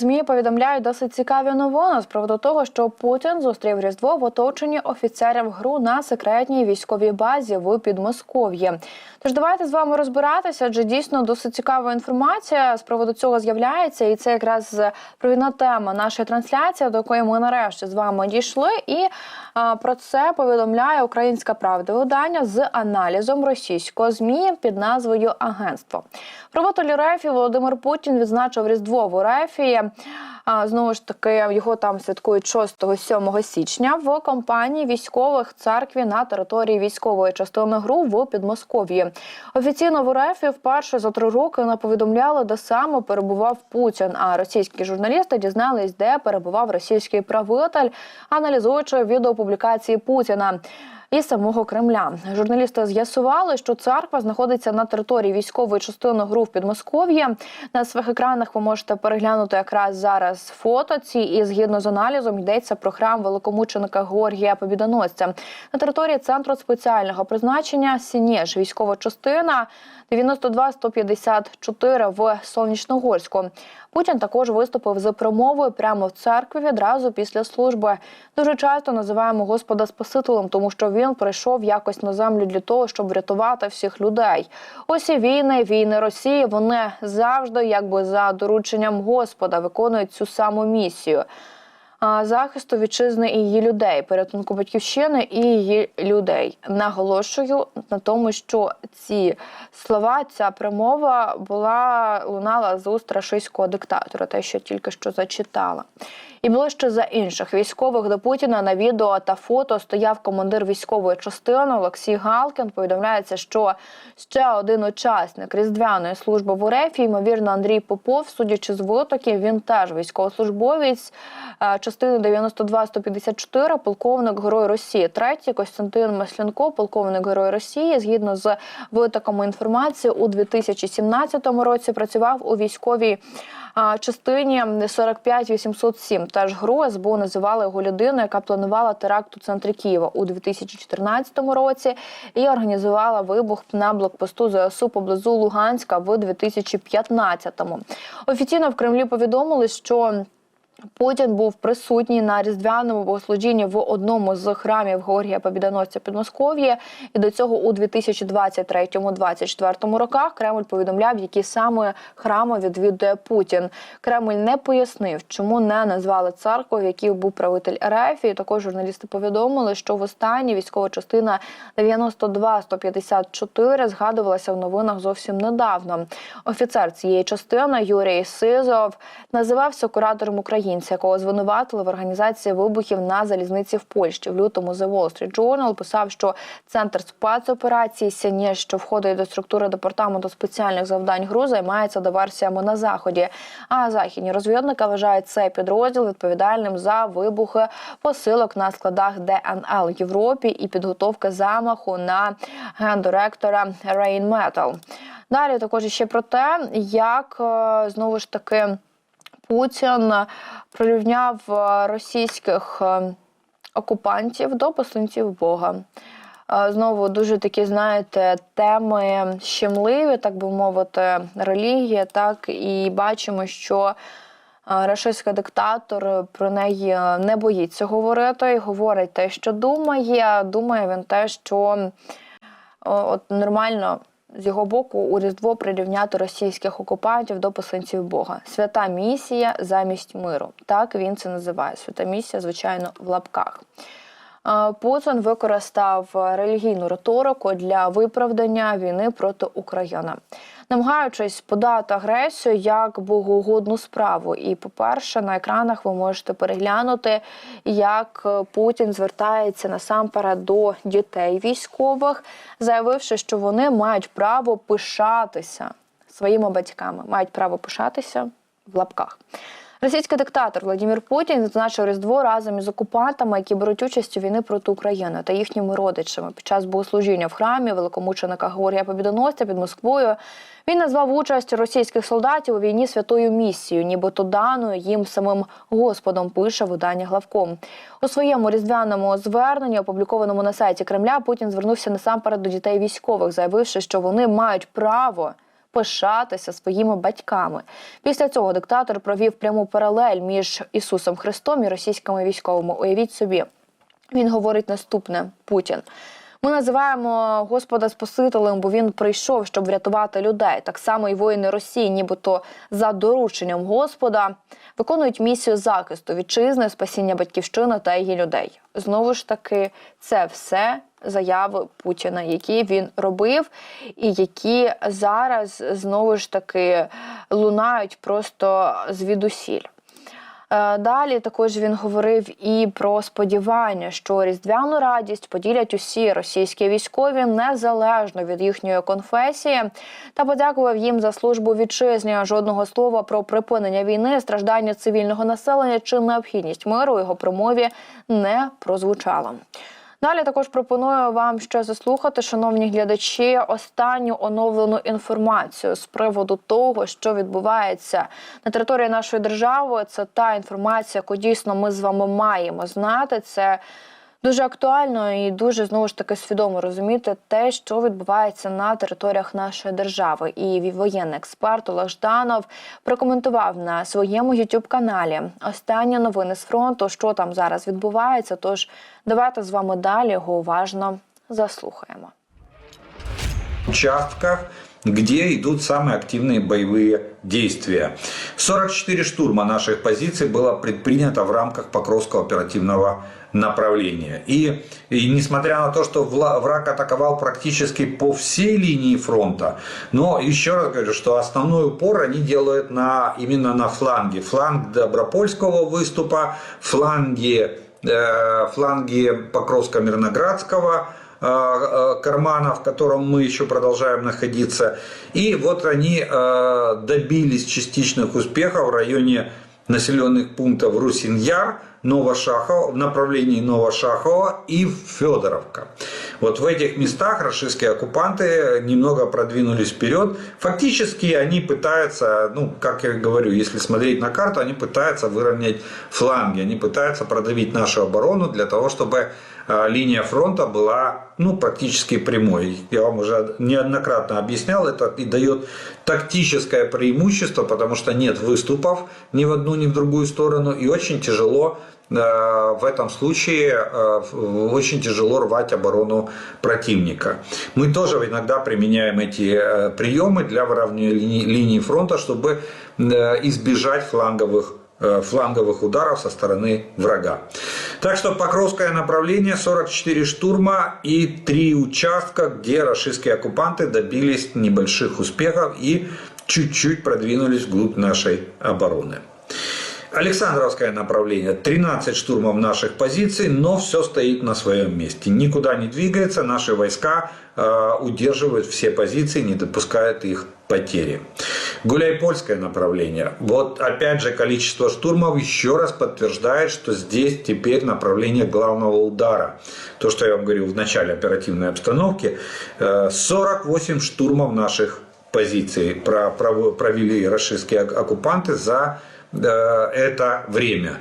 ЗМІ повідомляють досить цікаві новини з приводу того, що Путін зустрів Різдво в оточенні офіцерів ГРУ на секретній військовій базі в Підмосков'ї. Тож давайте з вами розбиратися, адже дійсно досить цікава інформація з приводу цього з'являється, і це якраз провідна тема нашої трансляції, до якої ми нарешті з вами дійшли. І а, про це повідомляє Українська Правда видання з аналізом російського змі під назвою Агентство. Проводитель РФ Володимир Путін відзначив Різдво в РФ. あ。Знову ж таки, його там святкують 6-7 січня в компанії військових церкві на території військової частини ГРУ в Підмосков'ї. Офіційно в РФ вперше за три роки не повідомляли, де саме перебував Путін. А російські журналісти дізнались, де перебував російський правитель, аналізуючи відеопублікації Путіна. І самого Кремля журналісти з'ясували, що церква знаходиться на території військової частини ГРУ в Підмосков'ї. На своїх екранах ви можете переглянути якраз зараз фото ці, і згідно з аналізом йдеться про храм великомученика Георгія Побідоносця на території центру спеціального призначення Сінєж, військова частина 92-154 в Сонячногорську. Путін також виступив з промовою прямо в церкві відразу після служби. Дуже часто називаємо Господа Спасителем, тому що він прийшов якось на землю для того, щоб врятувати всіх людей. Ось і війни, війни Росії. Вони завжди, якби за дорученням Господа, виконують цю саму місію. Захисту вітчизни і її людей, порятунку батьківщини і її людей. Наголошую на тому, що ці слова, ця промова була лунала з уст рашистського диктатора, те, що тільки що зачитала. І ще за інших військових до Путіна на відео та фото стояв командир військової частини Олексій Галкін. Повідомляється, що ще один учасник різдвяної служби в УРЕФі, ймовірно, Андрій Попов, судячи з витоків, він теж військовослужбовець е, частини 92-154, полковник Герой Росії. Третій Костянтин Маслянко, полковник Герой Росії, згідно з витоками інформації, у 2017 році працював у військовій частині 45807. Теж ГРУ СБУ називали його людиною, яка планувала теракт у центрі Києва у 2014 році і організувала вибух на блокпосту ЗСУ поблизу Луганська в 2015-му. Офіційно в Кремлі повідомили, що Путін був присутній на різдвяному богослужінні в одному з храмів Георгія Побідоносця Підмосков'я. І до цього у 2023-2024 роках Кремль повідомляв, які саме храми відвідує Путін. Кремль не пояснив, чому не назвали церкву, в якій був правитель РФ. І також журналісти повідомили, що в останній військова частина 92-154 згадувалася в новинах зовсім недавно. Офіцер цієї частини Юрій Сизов називався куратором українця, якого звинуватили в організації вибухів на залізниці в Польщі. В лютому The Wall Street Journal писав, що центр спецоперації Сініж, що входить до структури департаменту спеціальних завдань ГРУ, займається диверсіями на заході. А західні розвідники вважають цей підрозділ відповідальним за вибухи посилок на складах ДНЛ в Європі і підготовки замаху на гендиректора Rheinmetall. Далі також ще про те, як е, знову ж таки. Путін прирівняв е, російських е, окупантів до посланців Бога. Е, Знову дуже такі, знаєте, теми щемливі, так би мовити, релігія, так і бачимо, що рашистський диктатор про неї не боїться говорити і говорить те, що думає. Думає він те, що от нормально з його боку у Різдво прирівняти російських окупантів до посланців Бога. Свята місія замість миру. Так він це називає. Свята місія, звичайно, в лапках. Е, Путін використав релігійну риторику для виправдання війни проти України, намагаючись подати агресію як богоугодну справу. І, по-перше, на екранах ви можете переглянути, як Путін звертається насамперед до дітей військових, заявивши, що вони мають право пишатися своїми батьками, мають право пишатися в лапках. Російський диктатор Владимир Путін відзначив Різдво разом із окупантами, які беруть участь у війни проти України та їхніми родичами під час богослужіння в храмі великомученика Георгія Побідоносця під Москвою. Він назвав участь російських солдатів у війні святою місією, нібито даною їм самим Господом. Пише видання главком у своєму різдвяному зверненні, опублікованому на сайті Кремля. Путін звернувся насамперед до дітей військових, заявивши, що вони мають право пишатися своїми батьками. Після цього диктатор провів пряму паралель між Ісусом Христом і російськими військовими. Уявіть собі, він говорить наступне: Путін. Ми називаємо Господа Спасителем, бо він прийшов, щоб врятувати людей. Так само і воїни Росії, нібито за дорученням Господа, виконують місію захисту вітчизни, спасіння батьківщини та її людей. Знову ж таки, це все заяви Путіна, які він робив, і які зараз знову ж таки лунають просто звідусіль. Е, Далі також він говорив і про сподівання, що різдвяну радість поділять усі російські військові незалежно від їхньої конфесії, та подякував їм за службу вітчизні. Жодного слова про припинення війни, страждання цивільного населення чи необхідність миру його промові не прозвучало. Далі також пропоную вам ще заслухати, шановні глядачі, останню оновлену інформацію з приводу того, що відбувається на території нашої держави. Це та інформація, яку дійсно ми з вами маємо знати. Це дуже актуально і дуже знову ж таки свідомо розуміти те, що відбувається на територіях нашої держави. І воєнний експерт Олег Жданов прокоментував на своєму youtube каналі останні новини з фронту, що там зараз відбувається. Тож давайте з вами далі його уважно заслухаємо. Участках, где идут самые активные боевые действия. 44 штурма наших позиций было предпринято в рамках Покровского оперативного направления. И, и несмотря на то, что враг атаковал практически по всей линии фронта, но еще раз говорю, что основной упор они делают на, именно на фланге. Фланг Добропольского выступа, фланги, э, фланги Покровско-Мирноградского, кармана, в котором мы еще продолжаем находиться. И вот они э, добились частичных успехов в районе населенных пунктов Русиньяр, Новошахова, в направлении Новошахова и Федоровка. Вот в этих местах российские оккупанты немного продвинулись вперед. Фактически они пытаются, ну, как я говорю, если смотреть на карту, они пытаются выровнять фланги, они пытаются продавить нашу оборону для того, чтобы э, линия фронта была ну, практически прямой. Я вам уже неоднократно объяснял, это и дает тактическое преимущество, потому что нет выступов ни в одну, ни в другую сторону, и очень тяжело э, в этом случае в- очень тяжело рвать оборону противника. Мы тоже иногда применяем эти э, приемы для выравнивания линии, фронта, чтобы э, избежать фланговых фланговых ударов со стороны врага. Так что Покровское направление, 44 штурма и 3 участка, где российские оккупанты добились небольших успехов и чуть-чуть продвинулись вглубь нашей обороны. Александровское направление, 13 штурмов наших позиций, но все стоит на своем месте. Никуда не двигается, наши войска э, удерживают все позиции, не допускают их потери. Гуляйпольское направление. Вот опять же количество штурмов еще раз подтверждает, что здесь теперь направление главного удара. То, что я вам говорил в начале оперативной обстановки. Э, 48 штурмов наших позиций провели российские ок- оккупанты за э, это время.